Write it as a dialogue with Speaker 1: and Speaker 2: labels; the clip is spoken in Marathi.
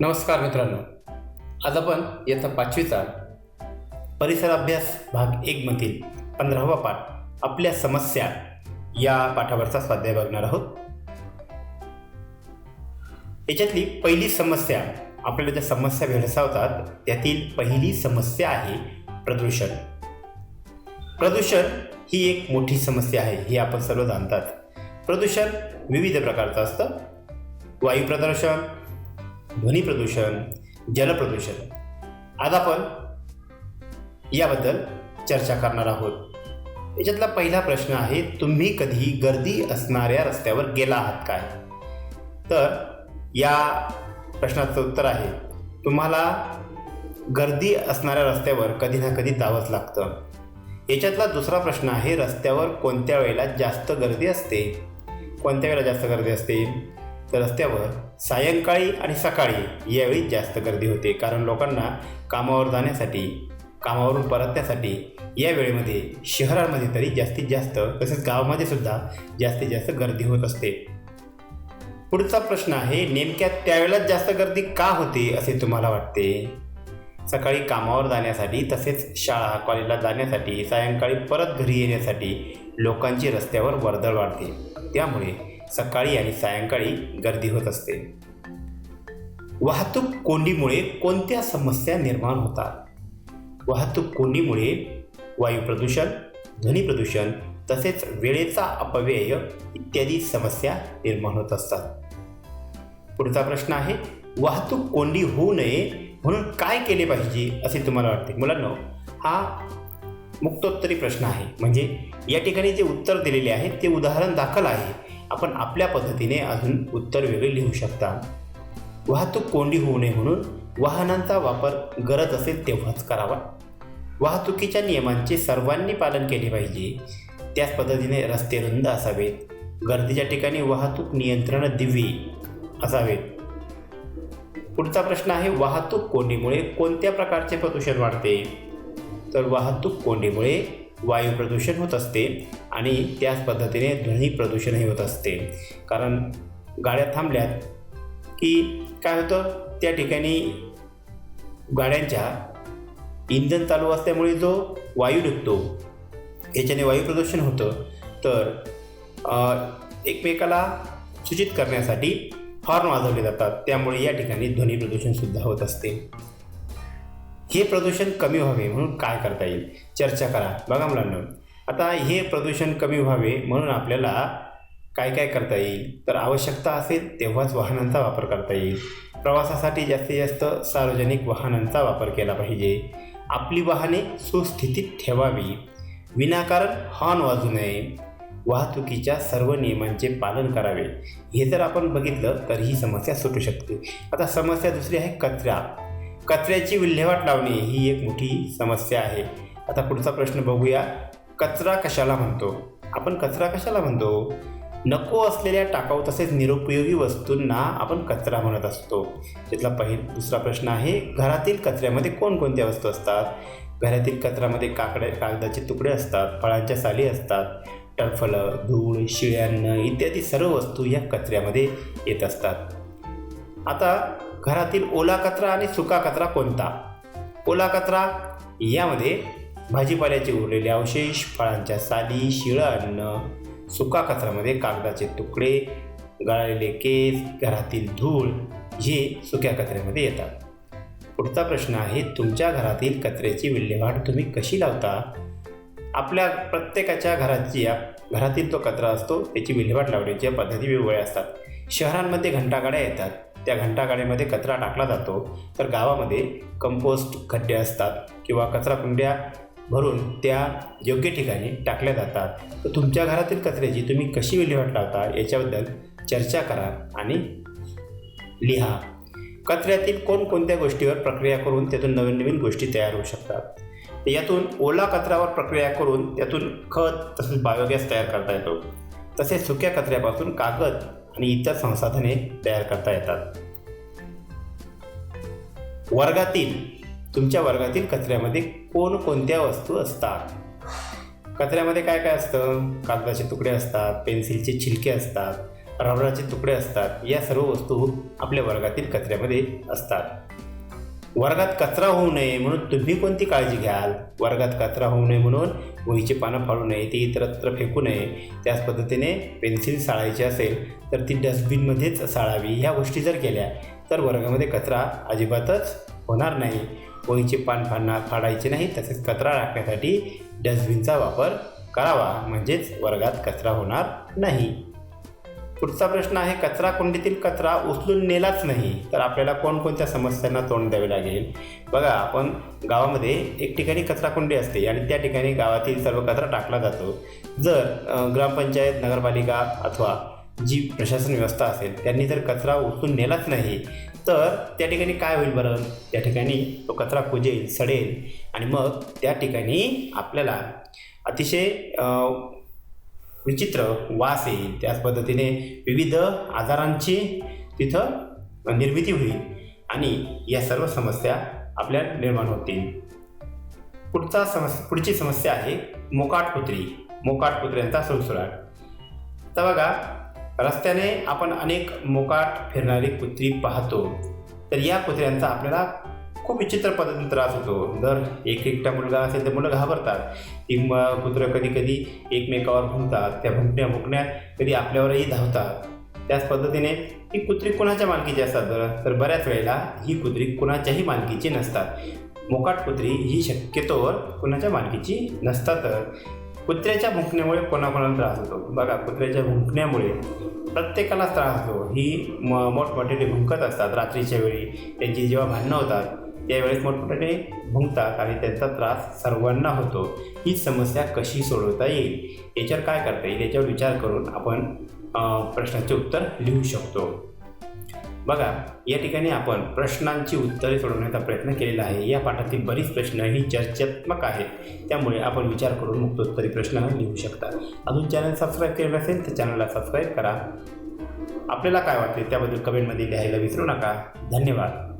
Speaker 1: नमस्कार मित्रांनो. आज आपण याचा पाचवीचा परिसर अभ्यास भाग एकमधील पंधरावा पाठ आपल्या समस्या या पाठावरचा स्वाध्याय बघणार आहोत. याच्यातली पहिली समस्या आपल्याला ज्या समस्या भेडसावतात त्यातील पहिली समस्या आहे प्रदूषण. प्रदूषण ही एक मोठी समस्या आहे हे आपण सर्व जाणतात. प्रदूषण विविध प्रकारचं असतं. वायू प्रदूषण ध्वनी प्रदूषण जलप्रदूषण आज आपण याबद्दल चर्चा करणार आहोत. याच्यातला पहिला प्रश्न आहे तुम्ही कधी गर्दी असणाऱ्या रस्त्यावर गेला आहात काय? तर या प्रश्नाचं उत्तर आहे तुम्हाला गर्दी असणाऱ्या रस्त्यावर कधी ना कधी जावंच लागतं. याच्यातला दुसरा प्रश्न आहे रस्त्यावर कोणत्या वेळेला जास्त गर्दी असते? कोणत्या वेळेला जास्त गर्दी असते? तर रस्त्यावर सायंकाळी आणि सकाळी यावेळी जास्त गर्दी होते. कारण लोकांना कामावर जाण्यासाठी कामावरून परतण्यासाठी या वेळेमध्ये शहरांमध्ये तरी जास्तीत जास्त तसेच गावामध्ये सुद्धा जास्तीत जास्त गर्दी होत असते. पुढचा प्रश्न आहे नेमक्या त्यावेळेलाच जास्त गर्दी का होते असे तुम्हाला वाटते? सकाळी कामावर जाण्यासाठी तसेच शाळा कॉलेजला जाण्यासाठी सायंकाळी परत घरी येण्यासाठी लोकांची रस्त्यावर वर्दळ वाढते. त्यामुळे सकाळी आणि सायंकाळी गर्दी होत असते. वाहतूक कोंडीमुळे कोणत्या समस्या निर्माण होतात? वाहतूक कोंडीमुळे वायू प्रदूषण ध्वनी प्रदूषण तसेच वेळेचा अपव्यय इत्यादी समस्या निर्माण होत असतात. पुढचा प्रश्न आहे वाहतूक कोंडी होऊ नये म्हणून काय केले पाहिजे असे तुम्हाला वाटते? मुलांना हा मुक्तोत्तरी प्रश्न आहे. म्हणजे या ठिकाणी जे उत्तर दिलेले आहे ते उदाहरण दाखल आहे. आपण आपल्या पद्धतीने अजून उत्तर वेगळे लिहू शकता. वाहतूक कोंडी होऊ नये म्हणून वाहनांचा वापर गरज असेल तेव्हाच करावा. वाहतुकीच्या नियमांचे सर्वांनी पालन केले पाहिजे. त्याच पद्धतीने रस्ते रुंद असावेत. गर्दीच्या ठिकाणी वाहतूक नियंत्रण दिवी असावेत. पुढचा प्रश्न आहे वाहतूक कोंडीमुळे कोणत्या प्रकारचे प्रदूषण वाढते? तर वाहतूक कोंडीमुळे वायू प्रदूषण होत असते. आणि त्याच पद्धतीने ध्वनी प्रदूषणही होत असते. कारण गाड्या थांबल्यात की काय होतं? त्या ठिकाणी गाड्यांच्या इंधन चालू असल्यामुळे जो वायू निघतो याच्याने वायू प्रदूषण होतं. तर एकमेकाला सूचित करण्यासाठी हॉर्न वाजवले जातात. त्यामुळे या ठिकाणी ध्वनी प्रदूषणसुद्धा होत असते. हे प्रदूषण कमी व्हावे म्हणून काय करता येईल? चर्चा करा. बघा मुलांना आता हे प्रदूषण कमी व्हावे म्हणून आपल्याला काय काय करता येईल? तर आवश्यकता असेल तेव्हाच वाहनांचा वापर करता येईल. प्रवासासाठी जास्तीत जास्त सार्वजनिक वाहनांचा वापर केला पाहिजे. आपली वाहने सुस्थितीत ठेवावी. विनाकारण हॉर्न वाजू नये. वाहतुकीच्या सर्व नियमांचे पालन करावे. हे जर आपण बघितलं तर ही समस्या सुटू शकते. आता समस्या दुसरी आहे कचरा. कचऱ्याची विल्हेवाट लावणे ही एक मोठी समस्या आहे. आता पुढचा प्रश्न बघूया. कचरा कशाला म्हणतो? आपण कचरा कशाला म्हणतो? नको असलेल्या टाकाऊ तसेच निरुपयोगी वस्तूंना आपण कचरा म्हणत असतो. त्यातला पहिला दुसरा प्रश्न आहे घरातील कचऱ्यामध्ये कोणकोणत्या वस्तू असतात? घरातील कचऱ्यामध्ये काकडे कागदाचे तुकडे असतात फळांच्या साली असतात टरफलं धूळ शिळ्यान्न इत्यादी सर्व वस्तू या कचऱ्यामध्ये येत असतात. आता घरातील ओला कचरा आणि सुका कचरा कोणता? ओला कचरा यामध्ये भाजीपाल्याचे उरलेले अवशेष फळांच्या साली शिळं अन्न सुका कचऱ्यामध्ये कागदाचे तुकडे गळालेले केस घरातील धूळ हे सुक्या कचऱ्यामध्ये येतात. पुढचा प्रश्न आहे तुमच्या घरातील कचऱ्याची विल्हेवाट तुम्ही कशी लावता? आपल्या प्रत्येकाच्या घराची घरातील तो कचरा असतो त्याची विल्हेवाट लावण्याच्या पद्धती वेगवेगळ्या असतात. शहरांमध्ये घंटागाड्या येतात. त्या घंटागाड्यामध्ये कचरा टाकला जातो. तर गावामध्ये कंपोस्ट खड्डे असतात किंवा कचरा कुंड्या भरून त्या योग्य ठिकाणी टाकल्या जातात. तर तुमच्या घरातील कचऱ्याची तुम्ही कशी विल्हेवाट लावता याच्याबद्दल चर्चा करा आणि लिहा. कचऱ्यातील कोणकोणत्या गोष्टीवर प्रक्रिया करून त्यातून नवीन नवीन गोष्टी तयार होऊ शकतात? यातून ओला कचऱ्यावर प्रक्रिया करून त्यातून खत तसेच बायोगॅस तयार करता येतो. तसेच सुक्या कचऱ्यापासून कागद आणि इतर संसाधने तयार करता येतात. वर्गातील तुमच्या वर्गातील कचऱ्यामध्ये कोणकोणत्या वस्तू असतात? कचऱ्यामध्ये काय काय असतं? कागदाचे तुकडे असतात पेन्सिलचे छिलके असतात रबराचे तुकडे असतात या सर्व वस्तू आपल्या वर्गातील कचऱ्यामध्ये असतात. वर्गात कचरा होऊ नये म्हणून तुम्ही कोणती काळजी घ्याल? वर्गात कचरा होऊ नये म्हणून वहीचे पानं फाडू नये ती इतरत्र फेकू नये. त्याच पद्धतीने पेन्सिल साळायची असेल तर ती डस्टबिनमध्येच साळावी. ह्या गोष्टी जर केल्या तर वर्गामध्ये कचरा अजिबातच होणार नाही. कोळीचे पान फाडणार फाडायचे नाही तसेच कचरा टाकण्यासाठी डस्टबिनचा वापर करावा. म्हणजेच वर्गात कचरा होणार नाही. पुढचा प्रश्न आहे कचरा कुंडीतील कचरा उचलून नेलाच नाही तर आपल्याला कोणकोणत्या समस्यांना तोंड द्यावे लागेल? बघा आपण गावामध्ये एक ठिकाणी कचरा कुंडी असते आणि त्या ठिकाणी गावातील सर्व कचरा टाकला जातो. जर ग्रामपंचायत नगरपालिका अथवा जी प्रशासन व्यवस्था असेल त्यांनी जर कचरा उचलून नेलाच नाही तर त्या ठिकाणी काय होईल बरं? त्या ठिकाणी तो कचरा कुजेल सडेल आणि मग त्या ठिकाणी आपल्याला अतिशय विचित्र वास येईल. त्याच पद्धतीने विविध आजारांची तिथं निर्मिती होईल आणि या सर्व समस्या आपल्या निर्माण होतील. पुढचा समस्या पुढची समस्या आहे मोकाट कुत्री. मोकाट कुत्र्यांचा सुळसुळाट. तर बघा रस्त्याने आपण अनेक मोकाट फिरणारी कुत्री पाहतो तर या कुत्र्यांचा आपल्याला खूप विचित्र पद्धतीने त्रास होतो. जर एक एकटा मुलगा असेल तर मुलं घाबरतात. ती म कुत्रं कधी कधी एकमेकावर भुंकतात त्या भुंकण्या भुंकण्या कधी आपल्यावरही धावतात. त्याच पद्धतीने ही कुत्री कुणाच्या मालकीची असतात बरं? तर बऱ्याच वेळेला ही कुत्री कुणाच्याही मालकीची नसतात. मोकाट कुत्री ही शक्यतोवर कुणाच्या मालकीची नसतात कुत्र्याच्या भुंकण्यामुळे कोणाकोणाला त्रास होतो? बघा कुत्र्याच्या भुंकण्यामुळे प्रत्येकालाच त्रास होतो. ही म मोठमोठ्याने भुंकत असतात रात्रीच्या वेळी. त्यांची जेव्हा भांडणं होतात त्यावेळेस मोठमोठ्याने भुंकतात आणि त्यांचा त्रास सर्वांना होतो. ही समस्या कशी सोडवता येईल? याच्यावर काय करता येईल? याच्यावर विचार करून आपण प्रश्नाचे उत्तर लिहू शकतो. बघा या ठिकाणी आपण प्रश्नांची उत्तरे सोडवण्याचा प्रयत्न केलेला आहे. या पाठातील बरीच प्रश्न ही चर्चात्मक आहेत. त्यामुळे आपण विचार करून मुक्तोत्तरी प्रश्न लिहू शकता. अजून चॅनल सबस्क्राईब केलं नसेल तर चॅनलला सबस्क्राईब करा. आपल्याला काय वाटते? त्याबद्दल कमेंटमध्ये लिहायला विसरू नका. धन्यवाद.